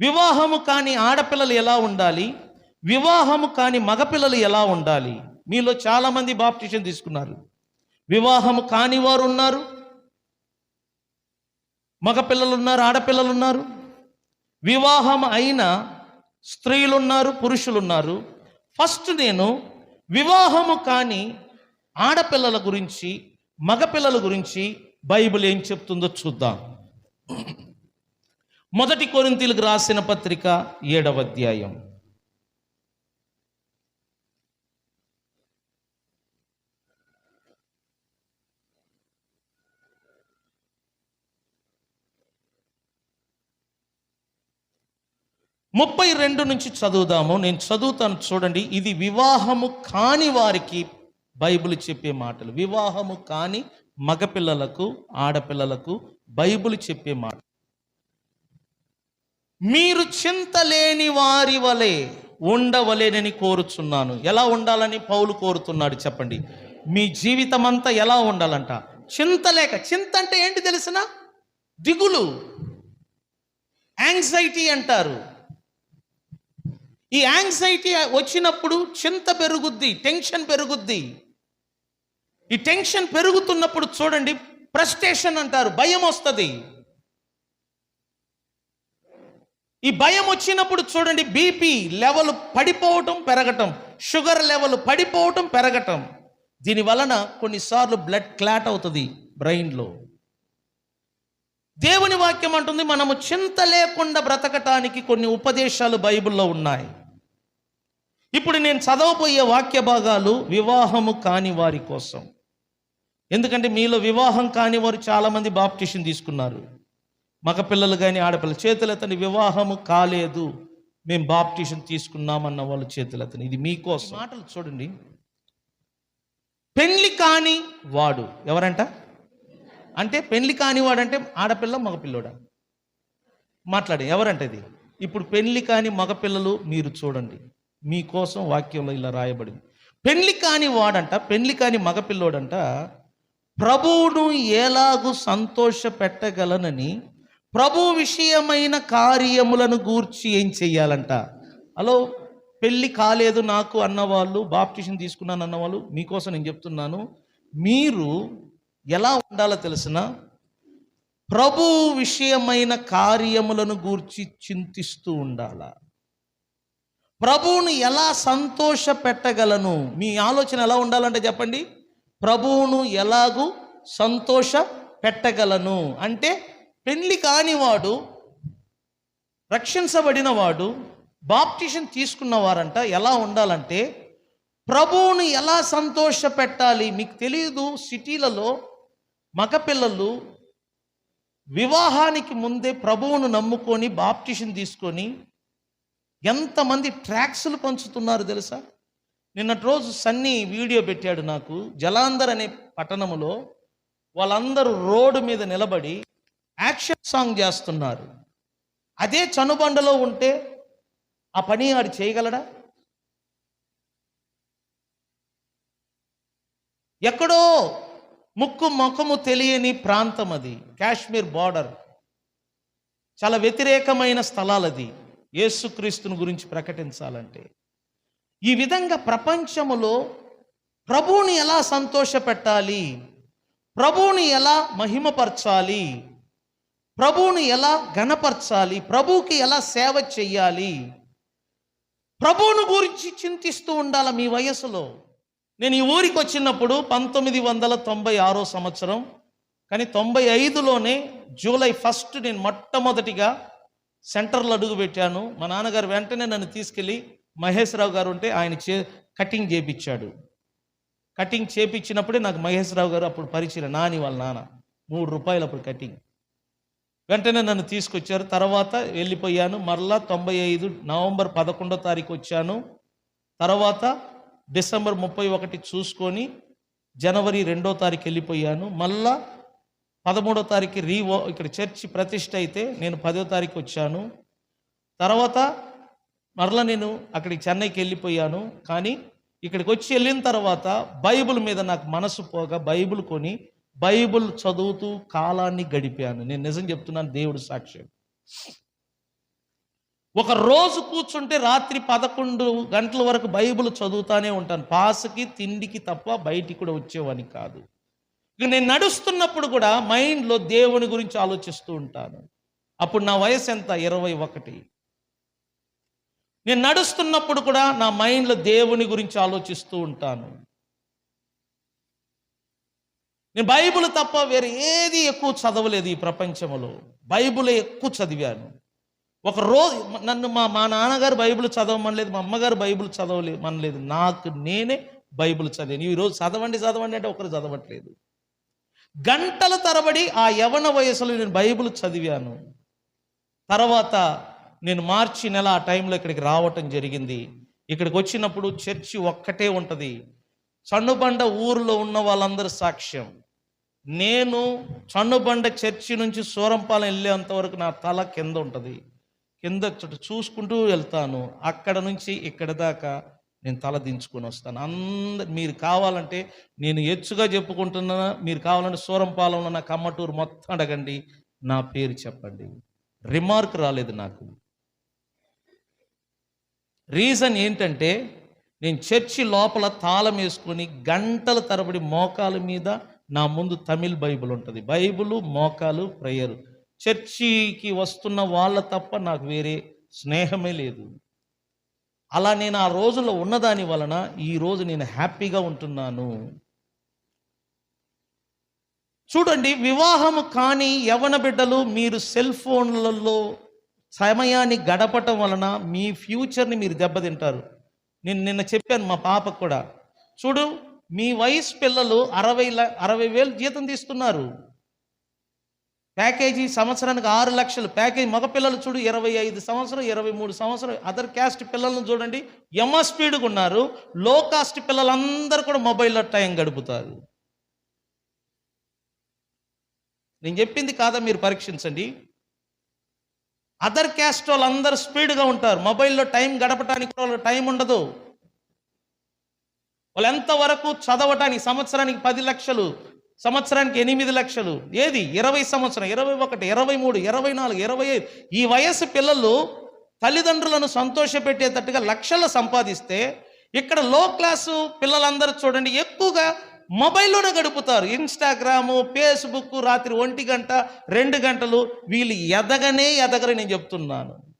వివాహము కాని ఆడపిల్లలు ఎలా ఉండాలి? వివాహము కాని మగపిల్లలు ఎలా ఉండాలి? మీలో చాలామంది బాప్టిషన్ తీసుకున్నారు. వివాహము కాని వారు ఉన్నారు. మగపిల్లలు ఉన్నారు ఆడపిల్లలు ఉన్నారు. వివాహం అయిన స్త్రీలు ఉన్నారు. ఫస్ట్ నేను వివాహము కాని ఆడపిల్లల గురించి మగపిల్లల గురించి బైబిల్ ఏం చెప్తుందో చూద్దాం. మొదటి కొరింతీలకు రాసిన పత్రిక ఏడవ అధ్యాయం. ముప్పై రెండు నుంచి చదువుదాము. నేను చదువుతాను చూడండి. ఇది వివాహము కాని వారికి బైబిల్ చెప్పే మాటలు. వివాహము కాని మగపిల్లలకు ఆడపిల్లలకు బైబిల్ చెప్పే మాట మీరు చింతలేని వారి వలె ఉండవలేనని కోరుచున్నాను. ఎలా ఉండాలని పౌలు కోరుతున్నాడు చెప్పండి. మీ జీవితం అంతా ఎలా ఉండాలంట? చింత లేక. చింత అంటే ఏంటి తెలిసిన? దిగులు. యాంగ్జైటీ అంటారు. ఈ యాంగ్జైటీ వచ్చినప్పుడు చింత పెరుగుద్ది టెన్షన్ పెరుగుద్ది. ఈ టెన్షన్ పెరుగుతున్నప్పుడు చూడండి ఫ్రస్ట్రేషన్ అంటారు భయం వస్తుంది. ఈ భయం వచ్చినప్పుడు చూడండి బీపీ లెవెల్ పడిపోవటం పెరగటం షుగర్ లెవెల్ పడిపోవటం పెరగటం. దీని వలన కొన్నిసార్లు బ్లడ్ క్లాట్ అవుతుంది బ్రెయిన్లో దేవుని వాక్యం అంటుంది మనము చింత లేకుండా బ్రతకటానికి కొన్ని ఉపదేశాలు బైబిల్లో ఉన్నాయి. ఇప్పుడు నేను చదవబోయే వాక్య భాగాలు వివాహము కాని వారి కోసం. ఎందుకంటే మీలో వివాహం కాని వారు చాలామంది బాప్టిషన్ తీసుకున్నారు. మగపిల్లలు కానీ ఆడపిల్లలు చేతులెత్తని వివాహము కాలేదు. మేము బాప్టిషన్ తీసుకున్నామన్న వాళ్ళు చేతులెత్తని ఇది మీకోసం. మాటలు చూడండి. పెళ్ళి కాని వాడు ఎవరంట? అంటే పెళ్ళి కాని వాడంటే ఆడపిల్ల మగపిల్లోడా? మాట్లాడి ఎవరంటే ఇది? ఇప్పుడు పెళ్ళి కాని మగపిల్లలు మీరు చూడండి. మీకోసం వాక్యంలో ఇలా రాయబడింది. పెళ్ళి కాని వాడంట పెళ్ళి కాని మగపిల్లోడంట ప్రభువును ఎలాగూ సంతోష పెట్టగలనని ప్రభు విషయమైన కార్యములను గూర్చి ఏం చెయ్యాలంట? హలో పెళ్ళి కాలేదు నాకు అన్నవాళ్ళు బాప్టిషన్ తీసుకున్నాను అన్నవాళ్ళు మీకోసం నేను చెప్తున్నాను. మీరు ఎలా ఉండాలో తెలిసిన? ప్రభు విషయమైన కార్యములను గూర్చి చింతిస్తూ ఉండాలా? ప్రభువును ఎలా సంతోష పెట్టగలను మీ ఆలోచన ఎలా ఉండాలంటే చెప్పండి. ప్రభువును ఎలాగూ సంతోష పెట్టగలను అంటే పెళ్ళి కానివాడు రక్షించబడిన వాడు బాప్టిషన్ తీసుకున్నవారంట ఎలా ఉండాలంటే ప్రభువును ఎలా సంతోష పెట్టాలి మీకు తెలియదు సిటీలలో మగపిల్లలు వివాహానికి ముందే ప్రభువును నమ్ముకొని బాప్టిషన్ తీసుకొని ఎంతమంది ట్రాక్స్లు పంచుతున్నారు తెలుసా? నిన్నటి రోజు సన్నీ వీడియో పెట్టాడు నాకు జలాంధర్ అనే పట్టణములో వాళ్ళందరూ రోడ్డు మీద నిలబడి యాక్షన్ సాంగ్ చేస్తున్నారు. అదే చనుబండలో ఉంటే ఆ పని ఆడు చేయగలడా? ఎక్కడో ముక్కు ముఖము తెలియని ప్రాంతం అది కాశ్మీర్ బార్డర్. చాలా వ్యతిరేకమైన స్థలాలు అది యేసుక్రీస్తుని గురించి ప్రకటించాలంటే. ఈ విధంగా ప్రపంచములో ప్రభువుని ఎలా సంతోషపెట్టాలి? ప్రభువుని ఎలా మహిమపరచాలి? ప్రభువుని ఎలా గణపరచాలి ప్రభువుకి ఎలా సేవ చెయ్యాలి? ప్రభువును గురించి చింతిస్తూ ఉండాలి మీ వయసులో? నేను ఈ ఊరికి వచ్చినప్పుడు పంతొమ్మిది వందల తొంభై ఆరో సంవత్సరం కానీ తొంభై ఐదులోనే జూలై ఫస్ట్ నేను మొట్టమొదటిగా సెంటర్లో అడుగు పెట్టాను. మా నాన్నగారు వెంటనే నన్ను తీసుకెళ్ళి మహేశ్వరరావు గారు ఉంటే ఆయన చే కటింగ్ చేపించాడు కటింగ్ చేపించినప్పుడే నాకు మహేశ్వరరావు గారు అప్పుడు పరిచయం నాని వాళ్ళ నాన్న. మూడు రూపాయలు అప్పుడు కటింగ్. వెంటనే నన్ను తీసుకొచ్చారు. తర్వాత వెళ్ళిపోయాను. మరలా తొంభై ఐదు నవంబర్ పదకొండో తారీఖు వచ్చాను. తర్వాత డిసెంబర్ ముప్పై ఒకటి చూసుకొని జనవరి రెండో తారీఖు వెళ్ళిపోయాను. మళ్ళా పదమూడో తారీఖు రీవో ఇక్కడ చర్చి ప్రతిష్ట అయితే నేను పదో తారీఖు వచ్చాను. తర్వాత మరలా నేను అక్కడికి చెన్నైకి వెళ్ళిపోయాను. కానీ ఇక్కడికి వచ్చి వెళ్ళిన తర్వాత బైబిల్ మీద నాకు మనసు పోగా బైబిల్ కొని బైబిల్ చదువుతూ కాలాన్ని గడిపాను. నేను నిజం చెప్తున్నాను దేవుడు సాక్ష్యం. ఒక రోజు కూర్చుంటే రాత్రి పదకొండు గంటల వరకు బైబిల్ చదువుతానే ఉంటాను. పాసకి తిండికి తప్ప బయటికి కూడా వచ్చేవాని కాదు. ఇక నేను నడుస్తున్నప్పుడు కూడా మైండ్లో దేవుని గురించి ఆలోచిస్తూ ఉంటాను. అప్పుడు నా వయసు ఎంత? ఇరవై ఒకటి. నేను నడుస్తున్నప్పుడు కూడా నా మైండ్లో దేవుని గురించి ఆలోచిస్తూ ఉంటాను. నేను బైబిల్ తప్ప వేరే ఏది ఎక్కువ చదవలేదు ఈ ప్రపంచంలో. బైబిలే ఎక్కువ చదివాను. ఒక రోజు నన్ను మా మా నాన్నగారు బైబిల్ చదవమనలేదు మా అమ్మగారు బైబిల్ చదవలేదు మనలేదు. నాకు నేనే బైబిల్ చదివాను. ఈరోజు చదవండి చదవండి అంటే ఒకరు చదవట్లేదు. గంటల తరబడి ఆ యవన వయసులో నేను బైబిల్ చదివాను. తర్వాత నేను మార్చి నెల ఆ టైంలో ఇక్కడికి రావటం జరిగింది. ఇక్కడికి వచ్చినప్పుడు చర్చి ఒక్కటే ఉంటుంది. చన్నుబండ ఊరిలో ఉన్న వాళ్ళందరూ సాక్ష్యం. నేను చన్నుబండ చర్చి నుంచి సూరంపాలెం వెళ్ళేంత వరకు నా తల కింద ఉంటుంది. కింద చూసుకుంటూ వెళ్తాను. అక్కడ నుంచి ఇక్కడ దాకా నేను తల దించుకొని వస్తాను. అందరు మీరు కావాలంటే నేను ఎచ్చుగా చెప్పుకుంటున్నా మీరు కావాలంటే సూరంపాలెంలో నా కమ్మటూరు మొత్తం అడగండి. నా పేరు చెప్పండి. రిమార్క్ రాలేదు నాకు. రీజన్ ఏంటంటే నేను చర్చి లోపల తాళం వేసుకొని గంటల తరబడి మోకాల మీద నా ముందు తమిళ్ బైబిల్ ఉంటుంది. బైబులు మోకాలు ప్రేయర్. చర్చికి వస్తున్న వాళ్ళ తప్ప నాకు వేరే స్నేహమే లేదు. అలా నేను ఆ రోజుల్లో ఉన్నదాని వలన ఈ రోజు నేను హ్యాపీగా ఉంటున్నాను. చూడండి వివాహము కాని యవన బిడ్డలు మీరు సెల్ ఫోన్లలో సమయాన్ని గడపటం వలన మీ ఫ్యూచర్ని మీరు దెబ్బతింటారు. నేను నిన్న చెప్పాను మా పాపకు కూడా. చూడు మీ వయసు పిల్లలు అరవై ల- అరవై వేలు జీతం తీస్తున్నారు. ప్యాకేజీ సంవత్సరానికి ఆరు లక్షలు. ప్యాకేజీ మగపిల్లలు చూడు ఇరవై ఐదు సంవత్సరం ఇరవై మూడు సంవత్సరం. అదర్ క్యాస్ట్ పిల్లలను చూడండి ఎంఎస్పీడ్గా స్పీడ్గా ఉన్నారు. లో కాస్ట్ పిల్లలందరూ కూడా మొబైల్లో టైం గడుపుతారు. నేను చెప్పింది కాదా మీరు పరీక్షించండి? అదర్ క్యాస్ట్ వాళ్ళందరూ స్పీడ్గా ఉంటారు. మొబైల్లో టైం గడపడానికి వాళ్ళకి టైం ఉండదు. వాళ్ళు ఎంతవరకు చదవటానికి సంవత్సరానికి పది లక్షలు సంవత్సరానికి ఎనిమిది లక్షలు ఏది? ఇరవై సంవత్సరం ఇరవై ఒకటి ఇరవై మూడు ఇరవై నాలుగు ఇరవై ఐదు. ఈ వయసు పిల్లలు తల్లిదండ్రులను సంతోషపెట్టేటట్టుగా లక్షలు సంపాదిస్తే ఇక్కడ లో క్లాసు పిల్లలందరూ చూడండి ఎక్కువగా మొబైల్లోనే గడుపుతారు. ఇన్స్టాగ్రాము ఫేస్బుక్ రాత్రి ఒంటి గంట రెండు గంటలు వీళ్ళు ఎదగనే ఎదగరని నేను చెప్తున్నాను.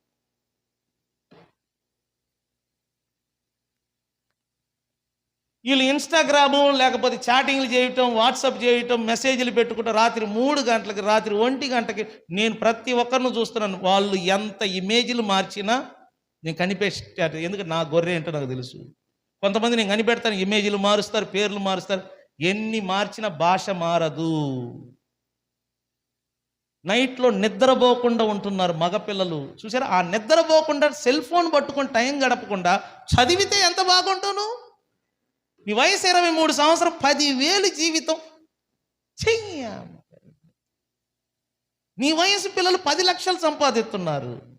వీళ్ళు ఇన్స్టాగ్రాము లేకపోతే చాటింగ్లు చేయటం వాట్సాప్ చేయటం మెసేజ్లు పెట్టుకుంటే రాత్రి మూడు గంటలకి రాత్రి ఒంటి గంటకి నేను ప్రతి ఒక్కరిని చూస్తున్నాను. వాళ్ళు ఎంత ఇమేజ్లు మార్చినా నేను కనిపెట్టాను ఎందుకంటే నా గొర్రె ఏంటో నాకు తెలుసు. కొంతమంది నేను కనిపెడతాను. ఇమేజ్లు మారుస్తారు పేర్లు మారుస్తారు. ఎన్ని మార్చిన భాష మారదు. నైట్లో నిద్రపోకుండా ఉంటున్నారు మగపిల్లలు. చూసారా? ఆ నిద్రపోకుండా సెల్ ఫోన్ పట్టుకొని టైం గడపకుండా చదివితే ఎంత బాగుంటాను? నీ వయసు ఇరవై మూడు సంవత్సరం పదివేలు జీవితం. చెయ్య. నీ వయసు పిల్లలు పది లక్షలు సంపాదిస్తున్నారు.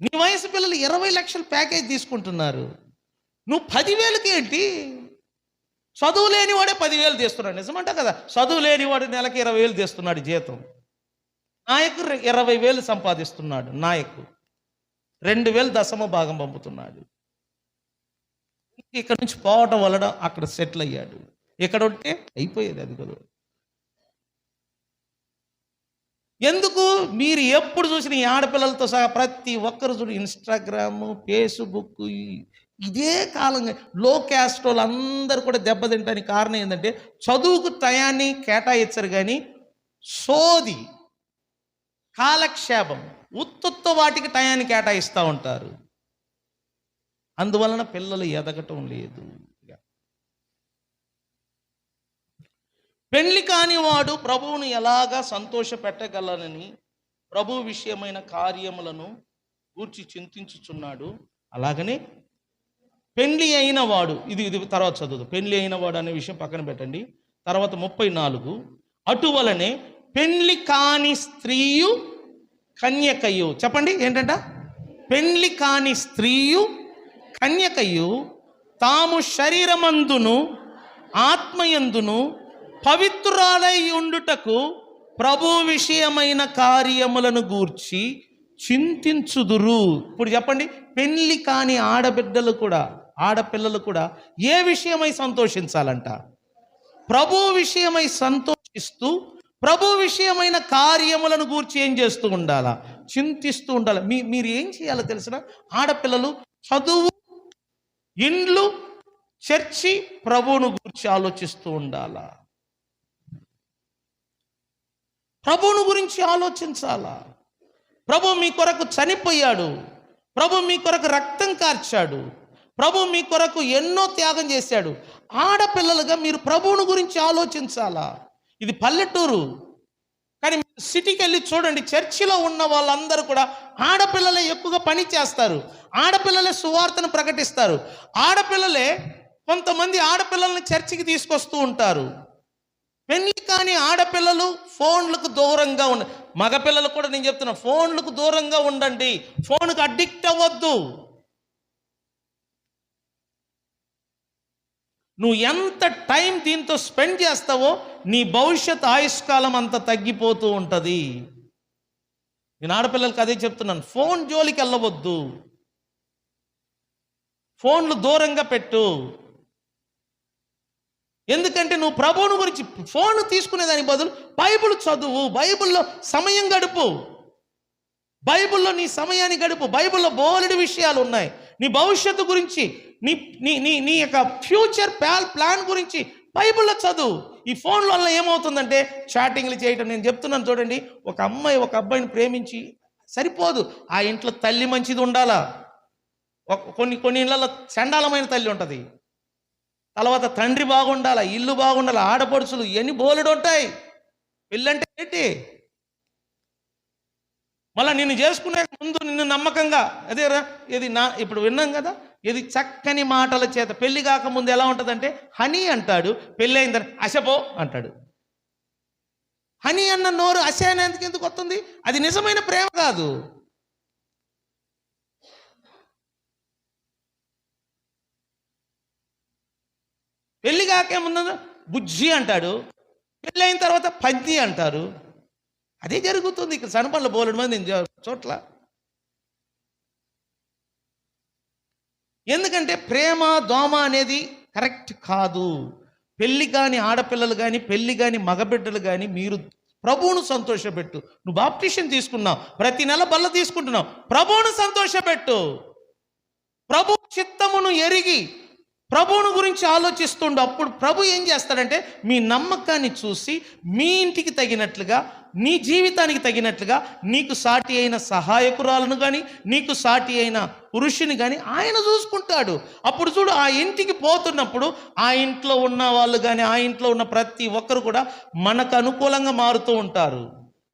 నీ వయసు పిల్లలు ఇరవై లక్షల ప్యాకేజ్ తీసుకుంటున్నారు. నువ్వు పదివేలకి ఏంటి చదువు లేనివాడే పదివేలు తీస్తున్నాడు. నిజమంట కదా? చదువు లేనివాడు నెలకి ఇరవై వేలు తీస్తున్నాడు జీతం. నాయకు ఇరవై వేలు సంపాదిస్తున్నాడు నాయకు రెండు వేలు దశమ భాగం పంపుతున్నాడు. ఇక్కడ నుంచి పోవటం వలన అక్కడ సెటిల్ అయ్యాడు. ఇక్కడ ఉంటే అయిపోయేది అది కదా ఎందుకు? మీరు ఎప్పుడు చూసిన ఈ ఆడపిల్లలతో సహా ప్రతి ఒక్కరు చూడు ఇన్స్టాగ్రాము ఫేస్బుక్ ఈ- ఇదే కాలంగా లో క్యాస్ట్ వాళ్ళు అందరూ కూడా దెబ్బతింటానికి కారణం ఏంటంటే చదువుకు టయాన్ని కేటాయించరు కానీ సోది కాలక్షేపం ఉత్తుత్త వాటికి టయాన్ని కేటాయిస్తూ ఉంటారు. అందువలన పిల్లలు ఎదగటం లేదు. పెళ్ళి కానివాడు ప్రభువును ఎలాగా సంతోష పెట్టగలనని ప్రభు విషయమైన కార్యములను గూర్చి చింతించుచున్నాడు. అలాగనే పెండ్లి అయిన వాడు ఇది ఇది తర్వాత చదువు పెండ్లి అయిన వాడు అనే విషయం పక్కన పెట్టండి. తర్వాత ముప్పై నాలుగు. అటువలనే పెండ్లి కాని స్త్రీయు కన్యకయు చెప్పండి ఏంటంట? పెండ్లి కాని స్త్రీయు కన్యకయు తాము శరీరమందును ఆత్మయందును పవిత్రురాలై ఉండుటకు ప్రభు విషయమైన కార్యములను గూర్చి చింతించుదురు. ఇప్పుడు చెప్పండి పెళ్ళి కాని ఆడబిడ్డలు కూడా ఆడపిల్లలు కూడా ఏ విషయమై సంతోషించాలంట? ప్రభు విషయమై సంతోషిస్తూ ప్రభు విషయమైన కార్యములను గూర్చి ఏం చేస్తూ ఉండాలా? చింతిస్తూ ఉండాలి? మీ మీరు ఏం చేయాలో తెలిసిన ఆడపిల్లలు చదువు ఇండ్లు చర్చి ప్రభువును గురించి ఆలోచిస్తూ ఉండాలా? ప్రభువును గురించి ఆలోచించాలా? ప్రభు మీ కొరకు చనిపోయాడు. ప్రభు మీ కొరకు రక్తం కార్చాడు. ప్రభు మీ కొరకు ఎన్నో త్యాగం చేశాడు. ఆడపిల్లలుగా మీరు ప్రభువుని గురించి ఆలోచించాలా? ఇది పల్లెటూరు. కానీ మీరు సిటీకి వెళ్ళి చూడండి చర్చిలో ఉన్న వాళ్ళందరూ కూడా ఆడపిల్లలే ఎక్కువగా పని చేస్తారు. ఆడపిల్లలే సువార్తను ప్రకటిస్తారు. ఆడపిల్లలే కొంతమంది ఆడపిల్లల్ని చర్చికి తీసుకొస్తూ ఉంటారు. పెళ్ళి కాని ఆడపిల్లలు ఫోన్లకు దూరంగా ఉండ మగపిల్లలు కూడా నేను చెప్తున్నా ఫోన్లకు దూరంగా ఉండండి. ఫోన్కి అడిక్ట్ అవ్వద్దు. నువ్వు ఎంత టైం దీంతో స్పెండ్ చేస్తావో నీ భవిష్యత్ ఆయుష్కాలం అంత తగ్గిపోతూ ఉంటుంది. నేను ఆడపిల్లలకి అదే చెప్తున్నాను ఫోన్ జోలికి వెళ్ళవద్దు. ఫోన్లు దూరంగా పెట్టు. ఎందుకంటే నువ్వు ప్రభువుని గురించి ఫోన్ తీసుకునేదాని బదులు బైబిల్ చదువు బైబిల్లో సమయం గడుపు. బైబిల్లో నీ సమయాన్ని గడుపు. బైబిల్లో బోలెడు విషయాలు ఉన్నాయి. నీ భవిష్యత్తు గురించి నీ నీ నీ నీ యొక్క ఫ్యూచర్ ప్లాన్ ప్లాన్ గురించి బైబిల్లో చదువు. ఈ ఫోన్ల వల్ల ఏమవుతుందంటే చాటింగ్లు చేయటం నేను చెప్తున్నాను చూడండి. ఒక అమ్మాయి ఒక అబ్బాయిని ప్రేమించి సరిపోదు. ఆ ఇంట్లో తల్లి మంచిది ఉండాలా? కొన్ని కొన్ని ఇళ్ళల్లో చండాలమైన తల్లి ఉంటుంది. తర్వాత తండ్రి బాగుండాలా? ఇల్లు బాగుండాలా? ఆడపడుచులు ఇవన్నీ బోలెడు ఉంటాయి? పెళ్ళంటే ఏంటి? మళ్ళీ నిన్ను చేసుకునే ముందు నిన్ను నమ్మకంగా అదేరా ఇది నా ఇప్పుడు విన్నాం కదా ఇది చక్కని మాటల చేత పెళ్ళి కాకముందు ఎలా ఉంటుందంటే హనీ అంటాడు పెళ్ళి అయిన తర్వాత అశపో అంటాడు. హనీ అన్న నోరు అశ అనేందుకు ఎందుకు వస్తుంది? అది నిజమైన ప్రేమ కాదు. పెళ్ళి కాకే ముందు బుజ్జి అంటాడు పెళ్ళి అయిన తర్వాత పంది అంటారు. అదే జరుగుతుంది. ఇక్కడ సనపల్లి బోలెడు మంది నేను చోట్ల. ఎందుకంటే ప్రేమ దోమ అనేది కరెక్ట్ కాదు. పెళ్ళి కాని ఆడపిల్లలు కానీ పెళ్ళి కాని మగబిడ్డలు కానీ మీరు ప్రభువును సంతోషపెట్టు. నువ్వు బాప్టిషన్ తీసుకున్నావు. ప్రతి నెల బల్ల తీసుకుంటున్నావు. ప్రభువును సంతోషపెట్టు. ప్రభు చిత్తమును ఎరిగి ప్రభువును గురించి ఆలోచిస్తుండు. అప్పుడు ప్రభు ఏం చేస్తాడంటే మీ నమ్మకాన్ని చూసి మీ ఇంటికి తగినట్లుగా నీ జీవితానికి తగినట్లుగా నీకు సాటి అయిన సహాయకురాలను కానీ నీకు సాటి అయిన పురుషుని కానీ ఆయన చూసుకుంటాడు. అప్పుడు చూడు ఆ ఇంటికి పోతున్నప్పుడు ఆ ఇంట్లో ఉన్న వాళ్ళు కానీ ఆ ఇంట్లో ఉన్న ప్రతి ఒక్కరు కూడా మనకు అనుకూలంగా మారుతూ ఉంటారు.